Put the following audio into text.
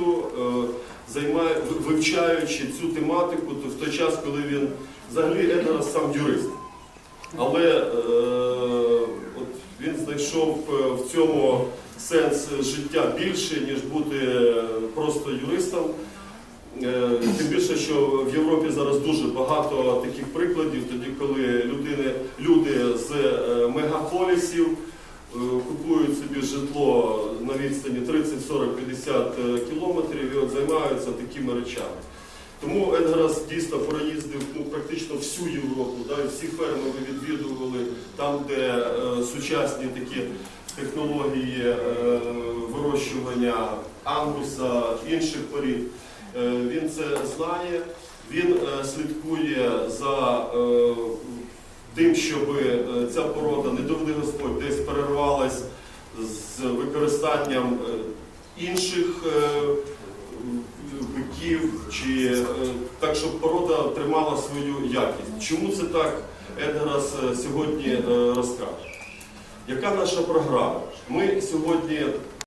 е, займає, вивчаючи цю тематику в той час, коли він взагалі Едгарас сам юрист. Але е, от він знайшов е, в цьому сенс життя більше, ніж бути просто юристом. Тим більше, що в Європі зараз дуже багато таких прикладів, тоді коли людини, люди з мегаполісів купують собі житло на відстані 30, 40, 50 е, кілометрів і от займаються такими речами. Тому Едгарас дійсно проїздив ну, практично всю Європу, да, і всі ферми ви відвідували там, де е, сучасні такі технології е, вирощування ангуса, інших порід. Е, Він це знає, він е, слідкує за е, тим, щоб е, ця порода, не доведи Господь, використанням е, інших е, биків, чи е, так, щоб порода тримала свою якість. Чому це так Едгарас е, сьогодні е, розкаже? Яка наша програма? Ми сьогодні